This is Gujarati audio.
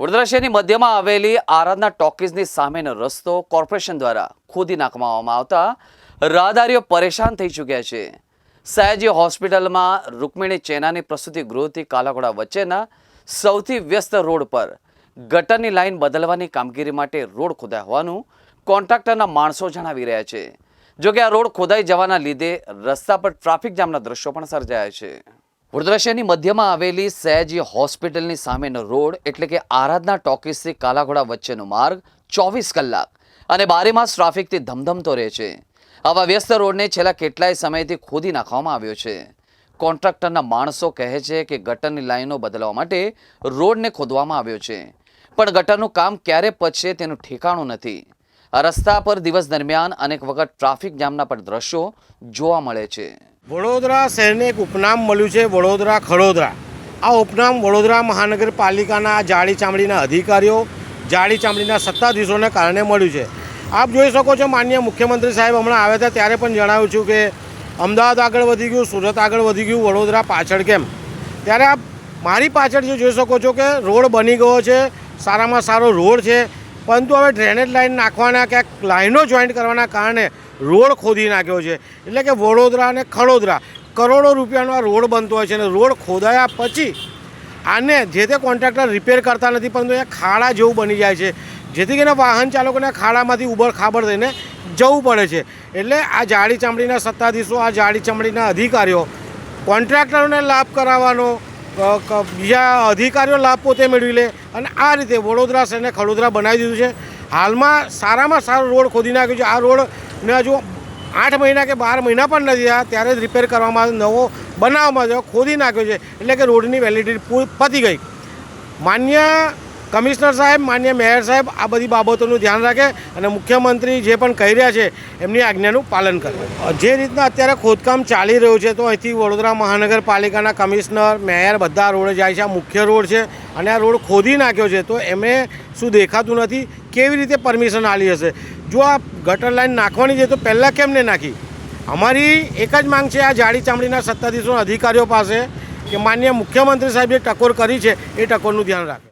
વડોદરા શહેરની મધ્યમાં આવેલી આરાધના ટોકીઝની સામેનો રસ્તો કોર્પોરેશન દ્વારા ખોદી નાખવામાં આવતા રાહદારીઓ પરેશાન થઈ ચૂક્યા છે. સયાજી હોસ્પિટલમાં રૂકમિણી ચેનાની પ્રસૂતિ ગૃહથી કાલાઘોડા વચ્ચેના સૌથી વ્યસ્ત રોડ પર ગટરની લાઇન બદલવાની કામગીરી માટે રોડ ખોદાય હોવાનું કોન્ટ્રાક્ટરના માણસો જણાવી રહ્યા છે. જોકે આ રોડ ખોદાઈ જવાના લીધે રસ્તા પર ટ્રાફિક જામના દ્રશ્યો પણ સર્જાયા છે. વડોદરા શહેરની મધ્યમાં આવેલી સહેજ હોસ્પિટલની સામેનો રોડ એટલે કે આરાધના ટોકીસથી કાલાઘોડા વચ્ચેનો માર્ગ ચોવીસ કલાક અને બારે માસ ટ્રાફિકથી ધમધમતો રહે છે. આવા વ્યસ્ત રોડને છેલ્લા કેટલાય સમયથી ખોદી નાખવામાં આવ્યો છે. કોન્ટ્રાક્ટરના માણસો કહે છે કે ગટરની લાઈનો બદલવા માટે રોડને ખોદવામાં આવ્યો છે. પણ ગટરનું કામ ક્યારે પચશે તેનું ઠેકાણું નથી. રસ્તા પર દિવસ દરમિયાન અનેક વખત ટ્રાફિક જામના પણ દ્રશ્યો જોવા મળે છે. વડોદરા શહેરને એક ઉપનામ મળ્યું છે વડોદરા ખડોદરા. આ ઉપનામ વડોદરા મહાનગરપાલિકાના જાડી ચામડીના અધિકારીઓ જાડી ચામડીના સત્તાધીશોને કારણે મળ્યું છે. આપ જોઈ શકો છો માન્ય મુખ્યમંત્રી સાહેબ હમણાં આવ્યા હતા, ત્યારે પણ જણાવ્યું છું કે અમદાવાદ આગળ વધી ગયું, સુરત આગળ વધી ગયું, વડોદરા પાછળ કેમ? ત્યારે આપ મારી પાછળ જે જોઈ શકો છો કે રોડ બની ગયો છે, સારામાં સારો રોડ છે પરંતુ હવે ડ્રેનેજ લાઇન નાખવાના ક્યાંક લાઇનો જોઈન્ટ કરવાના કારણે રોડ ખોદી નાખ્યો છે. એટલે કે વડોદરા અને ખડોદરા કરોડો રૂપિયાનો આ રોડ બનતો હોય છે અને રોડ ખોદાયા પછી આને જે તે કોન્ટ્રાક્ટર રિપેર કરતા નથી, પરંતુ એ ખાડા જેવું બની જાય છે. જેથી કરીને વાહન ચાલકોને ખાડામાંથી ઉબડ ખાબડ થઈને જવું પડે છે. એટલે આ જાડી ચામડીના સત્તાધીશો, આ જાડી ચામડીના અધિકારીઓ કોન્ટ્રાક્ટરોને લાભ કરાવવાનો બીજા અધિકારીઓ લાભ પોતે મેળવી લે. અને આ રીતે વડોદરા શહેરને ખડોદરા બનાવી દીધું છે. હાલમાં સારામાં સારો રોડ ખોદી નાખ્યો છે. આ રોડને હજુ આઠ મહિના કે બાર મહિના પણ નથી થયા, ત્યારે જ રિપેર કરવામાં નવો બનાવવામાં ખોદી નાખ્યો છે. એટલે કે રોડની વેલિડિટી પૂરી પતી ગઈ. માન્ય કમિશનર સાહેબ, માન્ય મેયર સાહેબ, આ બધી બાબતોનું ધ્યાન રાખે અને મુખ્યમંત્રી જે પણ કહી રહ્યા છે, એમની આજ્ઞાનું પાલન કરે. જે રીતના અત્યારે ખોદકામ ચાલી રહ્યું છે, તો અહીંથી વડોદરા મહાનગરપાલિકાના કમિશનર, મેયર બધા રોડ જાય છે, આ મુખ્ય રોડ છે અને આ રોડ ખોદી નાખ્યો છે, તો એમને શું દેખાતું નથી, કેવી રીતે પરમિશન આલી હશે? જો આ ગટર લાઈન નાખવાની છે, તો પહેલાં કેમ ને નાખી? અમારી એક જ માંગ છે, આ જાડી ચામડીના સત્તાધીશો અધિકારીઓ પાસે કે માન્ય મુખ્યમંત્રી સાહેબે ટકોર કરી છે, એ ટકોરનું ધ્યાન રાખે.